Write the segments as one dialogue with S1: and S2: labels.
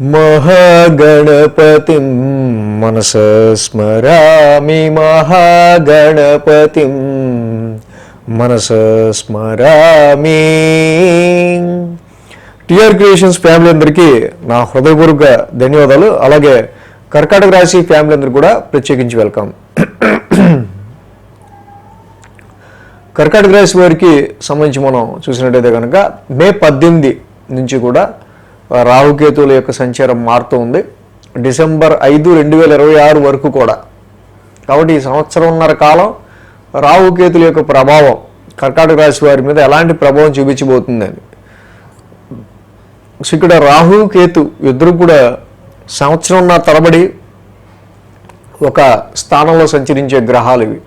S1: మహాగణపతిం మనస స్మరామి మహాగణపతిం మనస స్మరామి. టిఆర్ క్రియేషన్స్ ఫ్యామిలీ అందరికీ నా హృదయపూర్వక ధన్యవాదాలు. అలాగే కర్కాటక రాశి ఫ్యామిలీ అందరికీ కూడా ప్రత్యేకించి వెల్కమ్. కర్కాటక రాశి వారికి సంబంధించి మనం చూసినట్టయితే కనుక మే పద్దెనిమిది నుంచి కూడా రాహుకేతువుల యొక్క సంచారం మారుతూ ఉంది. డిసెంబర్ ఐదు రెండు వేల ఇరవై ఆరు వరకు కూడా. కాబట్టి ఈ సంవత్సరంన్నర కాలం రాహుకేతుల యొక్క ప్రభావం కర్కాటక రాశి వారి మీద ఎలాంటి ప్రభావం చూపించబోతుందని సో ఇక్కడ రాహు కేతు ఇద్దరు కూడా సంవత్సరంన్నర తరబడి ఒక స్థానంలో సంచరించే గ్రహాలు ఇవి.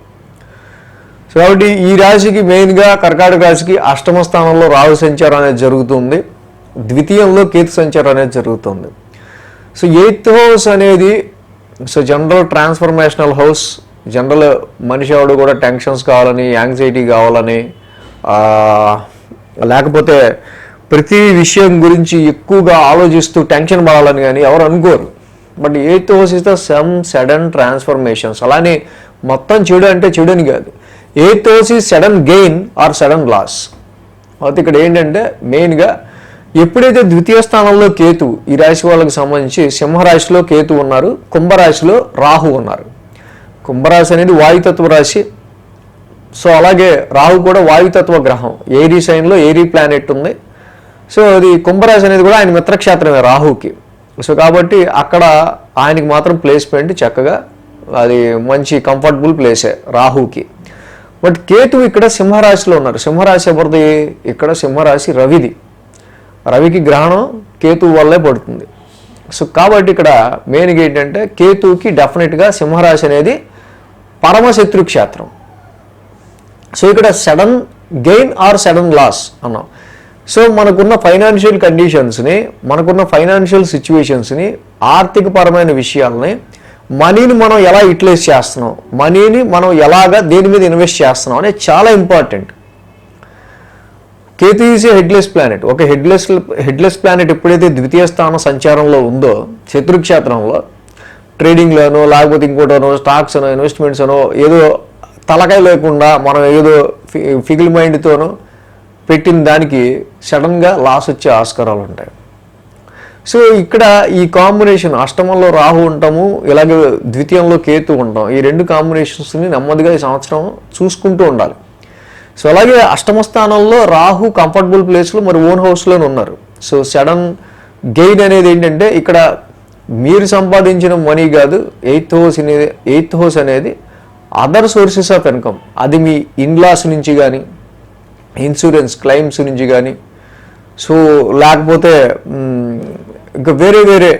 S1: కాబట్టి ఈ రాశికి మెయిన్గా కర్కాటక రాశికి అష్టమ స్థానంలో రాహు సంచారం అనేది జరుగుతుంది. ద్వితీయంలో కేతు సంచారం అనేది జరుగుతుంది. సో ఎయిత్ హౌస్ అనేది so general transformational house general మనిషి ఎవడు కూడా టెన్షన్స్ కావాలని యాంగ్జైటీ కావాలని లేకపోతే ప్రతి విషయం గురించి ఎక్కువగా ఆలోచిస్తూ టెన్షన్ పడాలని కానీ ఎవరు అనుకోరు. But eighth house is the some sudden transformations. అలానే మొత్తం చెడు అంటే చెడు అని కాదు. ఎయిత్ హౌస్ ఈ sudden gain or sudden loss. అయితే ఇక్కడ ఏంటంటే మెయిన్గా ఎప్పుడైతే ద్వితీయ స్థానంలో కేతు ఈ రాశి వాళ్ళకి సంబంధించి సింహరాశిలో కేతు ఉన్నారు కుంభరాశిలో రాహు ఉన్నారు. కుంభరాశి అనేది వాయుతత్వ రాశి. సో అలాగే రాహు కూడా వాయుతత్వ గ్రహం. ఏరీ సైన్లో ఏరీ ప్లానెట్ ఉంది. సో అది కుంభరాశి అనేది కూడా ఆయన మిత్రక్షేత్రమే రాహుకి. సో కాబట్టి అక్కడ ఆయనకి మాత్రం ప్లేస్మెంట్ చక్కగా అది మంచి కంఫర్టబుల్ ప్లేసే రాహుకి. బట్ కేతు ఇక్కడ సింహరాశిలో ఉన్నారు. సింహరాశి ఎవరిది? ఇక్కడ సింహరాశి రవిది. రవికి గ్రహణం కేతు వల్లే పడుతుంది. సో కాబట్టి ఇక్కడ మెయిన్గా ఏంటంటే కేతుకి డెఫినెట్గా సింహరాశి అనేది పరమశత్రు క్షేత్రం. సో ఇక్కడ sudden gain or sudden loss అన్నాం. సో మనకున్న ఫైనాన్షియల్ కండిషన్స్ని మనకున్న ఫైనాన్షియల్ సిచ్యువేషన్స్ని ఆర్థిక పరమైన విషయాల్ని మనీని మనం ఎలా యూటిలైజ్ చేస్తున్నాం? మనీని మనం ఎలాగా దేని మీద ఇన్వెస్ట్ చేస్తున్నాం అనేది చాలా important Ketu is a headless planet. ఒక హెడ్లెస్ హెడ్లెస్ ప్లానెట్ ఎప్పుడైతే ద్వితీయ స్థాన సంచారంలో ఉందో శత్రుక్షేత్రంలో ట్రేడింగ్లోనో లేకపోతే ఇంకోటనో స్టాక్స్ అనో ఇన్వెస్ట్మెంట్స్ అనో ఏదో తలకాయ లేకుండా మనం ఏదో ఫిగిల్ మైండ్తోనో పెట్టిన దానికి సడన్గా లాస్ వచ్చే ఆస్కారాలు ఉంటాయి. సో ఇక్కడ ఈ కాంబినేషన్ అష్టమంలో రాహు ఉంటాము ఇలాగే ద్వితీయంలో కేతు ఉంటాం. ఈ రెండు కాంబినేషన్స్ని నెమ్మదిగా ఈ సంవత్సరం చూసుకుంటూ ఉండాలి. సో అలాగే అష్టమ స్థానంలో రాహు కంఫర్టబుల్ ప్లేస్లో మరి ఓన్ హౌస్లోనే ఉన్నారు. సో సడన్ గెయిన్ అనేది ఏంటంటే ఇక్కడ మీరు సంపాదించిన మనీ కాదు ఎయిత్ హౌస్ అనేది ఎయిత్ హౌస్ అనేది అదర్ సోర్సెస్ ఆఫ్ ఇన్కమ్. అది మీ ఇన్లాస్ నుంచి కానీ ఇన్సూరెన్స్ క్లెయిమ్స్ నుంచి కానీ సో లేకపోతే ఇంకా వేరే వేరే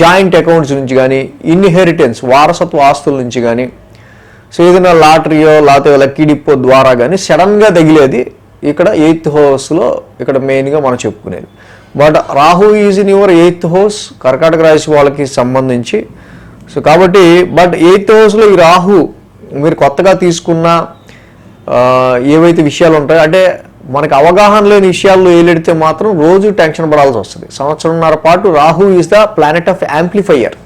S1: జాయింట్ అకౌంట్స్ నుంచి కానీ ఇన్హెరిటెన్స్ వారసత్వ ఆస్తుల నుంచి కానీ సో ఏదైనా లాటరీయో లేకపోతే లక్కీ డిప్పో ద్వారా కానీ సడన్గా తగిలేది ఇక్కడ ఎయిత్ హౌస్లో ఇక్కడ మెయిన్గా మనం చెప్పుకునేది. But Rahu is in your eighth house కర్కాటక రాశి వాళ్ళకి సంబంధించి. సో కాబట్టి బట్ ఎయిత్ హౌస్లో ఈ రాహు మీరు కొత్తగా తీసుకున్న ఏవైతే విషయాలు ఉంటాయో అంటే మనకి అవగాహన లేని విషయాల్లో ఏలెడితే మాత్రం రోజు టెన్షన్ పడాల్సి వస్తుంది. సంవత్సరంన్నర పాటు Rahu is the planet of amplifier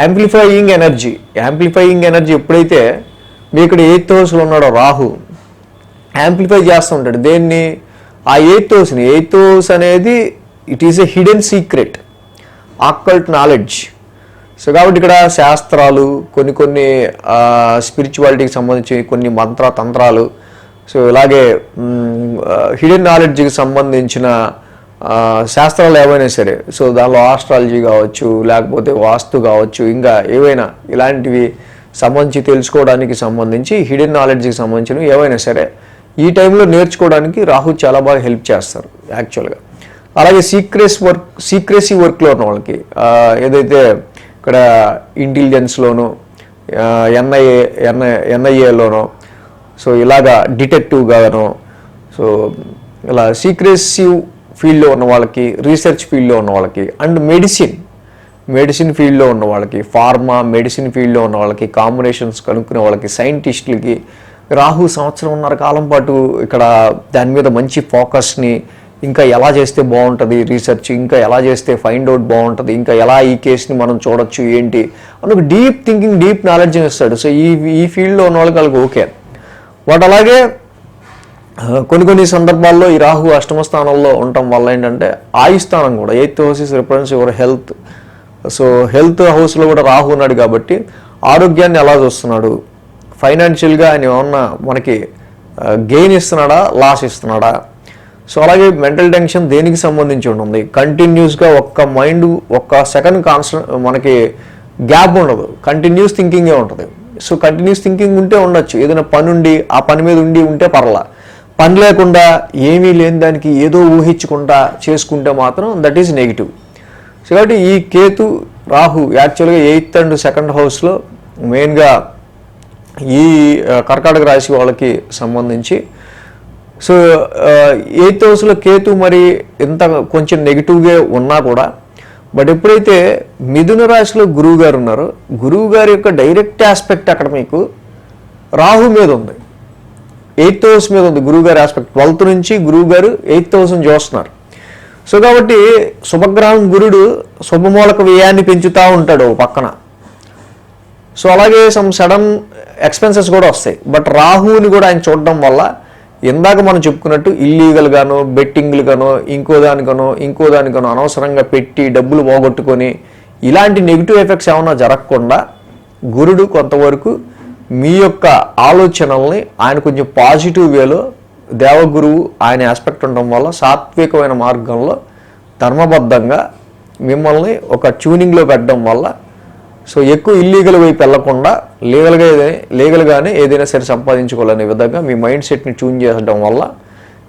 S1: amplifying energy amplifying energy ఎప్పుడైతే మీ ఇక్కడ ఎయిత్ హౌస్లో ఉన్నాడో రాహు యాంప్లిఫై చేస్తూ ఉంటాడు దేన్ని? ఆ ఎయిత్ హౌస్ని ఎయిత్ హౌస్ అనేది it is a hidden secret occult knowledge so కాబట్టి ఇక్కడ శాస్త్రాలు కొన్ని కొన్ని స్పిరిచువాలిటీకి సంబంధించి కొన్ని మంత్ర తంత్రాలు. సో ఇలాగే హిడెన్ నాలెడ్జ్కి సంబంధించిన శాస్త్రాలు ఏవైనా సరే. సో దానిలో ఆస్ట్రాలజీ కావచ్చు లేకపోతే వాస్తు కావచ్చు ఇంకా ఏవైనా ఇలాంటివి సంబంధించి తెలుసుకోవడానికి సంబంధించి హిడెన్ నాలెడ్జ్కి సంబంధించినవి ఏవైనా సరే ఈ టైంలో నేర్చుకోవడానికి రాహు చాలా బాగా హెల్ప్ చేస్తారు యాక్చువల్గా అలాగే సీక్రెస్ వర్క్ సీక్రెసీ వర్క్లో ఉన్న వాళ్ళకి ఏదైతే ఇక్కడ ఇంటెలిజెన్స్లోను ఎన్ఐఏ ఎన్ఐ ఎన్ఐఏలోనో సో ఇలాగా డిటెక్టివ్గానో సో ఇలా సీక్రెసివ్ ఫీల్డ్లో ఉన్న వాళ్ళకి రీసెర్చ్ ఫీల్డ్లో ఉన్న వాళ్ళకి అండ్ మెడిసిన్ మెడిసిన్ ఫీల్డ్లో ఉన్న వాళ్ళకి ఫార్మా మెడిసిన్ ఫీల్డ్లో ఉన్న వాళ్ళకి కాంబినేషన్స్ కనుక్కునే వాళ్ళకి సైంటిస్టులకి రాహు సంవత్సరంన్నర కాలం పాటు ఇక్కడ దాని మీద మంచి ఫోకస్ని ఇంకా ఎలా చేస్తే బాగుంటుంది రీసెర్చ్ ఇంకా ఎలా చేస్తే ఫైండ్ అవుట్ బాగుంటుంది ఇంకా ఎలా ఈ కేసుని మనం చూడొచ్చు ఏంటి అని ఒక డీప్ థింకింగ్ డీప్ నాలెడ్జ్ ఇస్తాడు. సో ఈ ఈ ఫీల్డ్లో ఉన్న వాళ్ళకి వాళ్ళకి ఓకే. బట్ అలాగే కొన్ని కొన్ని సందర్భాల్లో ఈ రాహు అష్టమ స్థానంలో ఉండటం వల్ల ఏంటంటే ఆయు స్థానం కూడా eighth house is reference your health. So health హౌస్లో కూడా రాహు ఉన్నాడు కాబట్టి ఆరోగ్యాన్ని ఎలా చూస్తున్నాడు? ఫైనాన్షియల్గా ఆయన ఏమన్నా మనకి గెయిన్ ఇస్తున్నాడా? లాస్ ఇస్తున్నాడా? సో అలాగే మెంటల్ టెన్షన్ దేనికి సంబంధించి ఉంటుంది? కంటిన్యూస్గా ఒక్క మైండ్ ఒక్క సెకండ్ కాన్స్టెంట్ మనకి గ్యాప్ ఉండదు. కంటిన్యూస్ థింకింగే ఉంటుంది. సో కంటిన్యూస్ థింకింగ్ ఉంటే ఉండొచ్చు. ఏదైనా పని ఉండి ఆ పని మీద ఉండి ఉంటే పర్లా. పని లేకుండా ఏమీ లేని దానికి ఏదో ఊహించకుండా చేసుకుంటే మాత్రం దట్ ఈజ్ నెగిటివ్ సో కాబట్టి ఈ కేతు రాహు యాక్చువల్గా ఎయిత్ అండ్ సెకండ్ హౌస్లో మెయిన్గా ఈ కర్కాటక రాశి వాళ్ళకి సంబంధించి. సో ఎయిత్ హౌస్లో కేతు మరి ఇంత కొంచెం నెగిటివ్గా ఉన్నా కూడా బట్ ఎప్పుడైతే మిథున రాశిలో గురువు గారు ఉన్నారో గురువు గారి యొక్క డైరెక్ట్ ఆస్పెక్ట్ అక్కడ మీకు రాహు మీద ఉంది. ఎయిత్ హౌస్ మీద ఉంది గురువు గారి ఆస్పెక్ట్ ట్వెల్త్ నుంచి గురువు గారు ఎయిత్ హౌస్ని చూస్తున్నారు సో కాబట్టి శుభగ్రహం గురుడు శుభమూలక వ్యయాన్ని పెంచుతూ ఉంటాడు ఓ పక్కన. సో అలాగే సమ్ సడన్ ఎక్స్పెన్సెస్ కూడా వస్తాయి. బట్ రాహుని కూడా ఆయన చూడడం వల్ల ఇందాక మనం చెప్పుకున్నట్టు ఇల్లీగల్గానో బెట్టింగ్లుగానో ఇంకో దానికనో ఇంకో దానికనో అనవసరంగా పెట్టి డబ్బులు పోగొట్టుకొని ఇలాంటి నెగిటివ్ ఎఫెక్ట్స్ ఏమైనా జరగకుండా గురుడు కొంతవరకు మీ యొక్క ఆలోచనల్ని ఆయన కొంచెం పాజిటివ్ వేలో దేవగురువు ఆయన ఆస్పెక్ట్ ఉండడం వల్ల సాత్వికమైన మార్గంలో ధర్మబద్ధంగా మిమ్మల్ని ఒక ట్యూనింగ్లో పెట్టడం వల్ల సో ఎక్కువ ఇల్లీగల్ వైపు వెళ్ళకుండా లీగల్గా ఏదైనా లీగల్గానే ఏదైనా సరే సంపాదించుకోవాలనే విధంగా మీ మైండ్ సెట్ని ట్యూన్ చేయడం వల్ల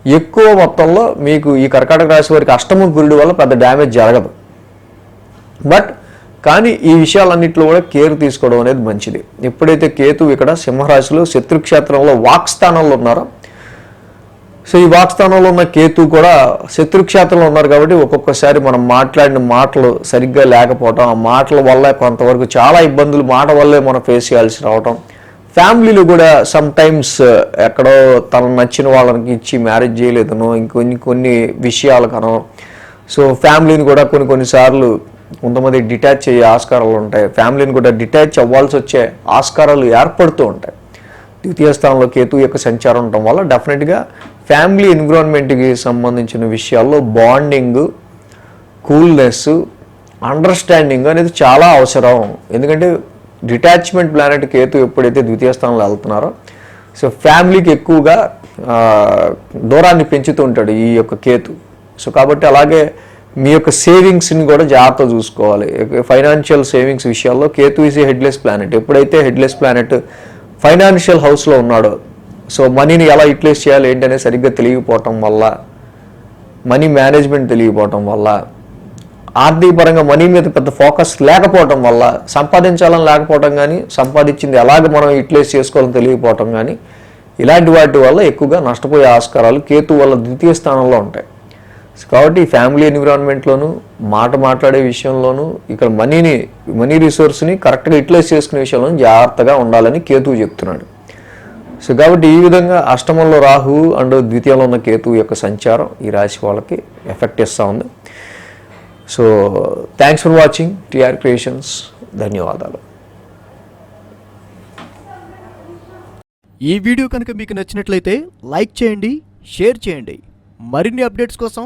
S1: ఎక్కువ మొత్తంలో మీకు ఈ కర్కాటక రాశి వారికి అష్టమ గురుడు వల్ల పెద్ద డ్యామేజ్ జరగదు. బట్ కానీ ఈ విషయాలన్నింటిలో కూడా కేర్ తీసుకోవడం అనేది మంచిది. ఎప్పుడైతే కేతు ఇక్కడ సింహరాశిలో శత్రుక్షేత్రంలో వాక్స్థానంలో ఉన్నారో సో ఈ వాక్స్థానంలో ఉన్న కేతు కూడా శత్రుక్షేత్రంలో ఉన్నారు కాబట్టి ఒక్కొక్కసారి మనం మాట్లాడిన మాటలు సరిగ్గా లేకపోవటం ఆ మాటల వల్ల కొంతవరకు చాలా ఇబ్బందులు మాట వల్లే మనం ఫేస్ చేయాల్సి రావటం. ఫ్యామిలీలో కూడా సమ్ టైమ్స్ ఎక్కడో తనకు నచ్చిన వాళ్ళకి ఇచ్చి మ్యారేజ్ చేయలేదనో ఇంకొన్ని కొన్ని విషయాలకనో సో ఫ్యామిలీని కూడా కొన్ని కొన్నిసార్లు కొంతమంది డిటాచ్ అయ్యే ఆస్కారాలు ఉంటాయి. ఫ్యామిలీని కూడా డిటాచ్ అవ్వాల్సి వచ్చే ఆస్కారాలు ఏర్పడుతూ ఉంటాయి. ద్వితీయ స్థానంలో కేతు యొక్క సంచారం ఉండటం వల్ల డెఫినెట్గా ఫ్యామిలీ ఎన్విరాన్మెంట్కి సంబంధించిన విషయాల్లో బాండింగ్ కూల్నెస్ అండర్స్టాండింగ్ అనేది చాలా అవసరం. ఎందుకంటే డిటాచ్మెంట్ ప్లానెట్ కేతు ఎప్పుడైతే ద్వితీయ స్థానంలో వెళ్తున్నారో సో ఫ్యామిలీకి ఎక్కువగా దూరాన్ని పెంచుతూ ఉంటాడు ఈ యొక్క కేతు. సో కాబట్టి అలాగే మీ యొక్క సేవింగ్స్ని కూడా జాగ్రత్త చూసుకోవాలి. ఫైనాన్షియల్ సేవింగ్స్ విషయాల్లో కేతు ఈజ్ హెడ్లెస్ ప్లానెట్ ఎప్పుడైతే హెడ్లెస్ ప్లానెట్ ఫైనాన్షియల్ హౌస్లో ఉన్నాడో సో మనీని ఎలా యూటిలైజ్ చేయాలి ఏంటనే సరిగ్గా తెలియకపోవటం వల్ల మనీ మేనేజ్మెంట్ తెలియకపోవటం వల్ల ఆర్థిక పరంగా మనీ మీద పెద్ద ఫోకస్ లేకపోవటం వల్ల సంపాదించాలని లేకపోవటం కానీ సంపాదించింది ఎలాగ మనం యూటిలైజ్ చేసుకోవాలని తెలియకపోవటం కానీ ఇలాంటి వాటి వల్ల ఎక్కువగా నష్టపోయే ఆస్కారాలు కేతు వల్ల ద్వితీయ స్థానంలో ఉంటాయి. కాబట్టి ఫ్యామిలీ ఎన్విరాన్మెంట్లోను మాట మాట్లాడే విషయంలోనూ ఇక్కడ మనీని మనీ రిసోర్స్ని కరెక్ట్గా యూటిలైజ్ చేసుకునే విషయంలో జాగ్రత్తగా ఉండాలని కేతువు చెప్తున్నాడు. సో కాబట్టి ఈ విధంగా అష్టమంలో రాహు అండ్ ద్వితీయంలో ఉన్న కేతువు యొక్క సంచారం ఈ రాశి వాళ్ళకి ఎఫెక్ట్ ఇస్తూ ఉంది. So thanks for watching TR creations ధన్యవాదాలు.
S2: ఈ వీడియో కనుక మీకు నచ్చినట్లయితే లైక్ చేయండి షేర్ చేయండి. మరిన్ని అప్డేట్స్ కోసం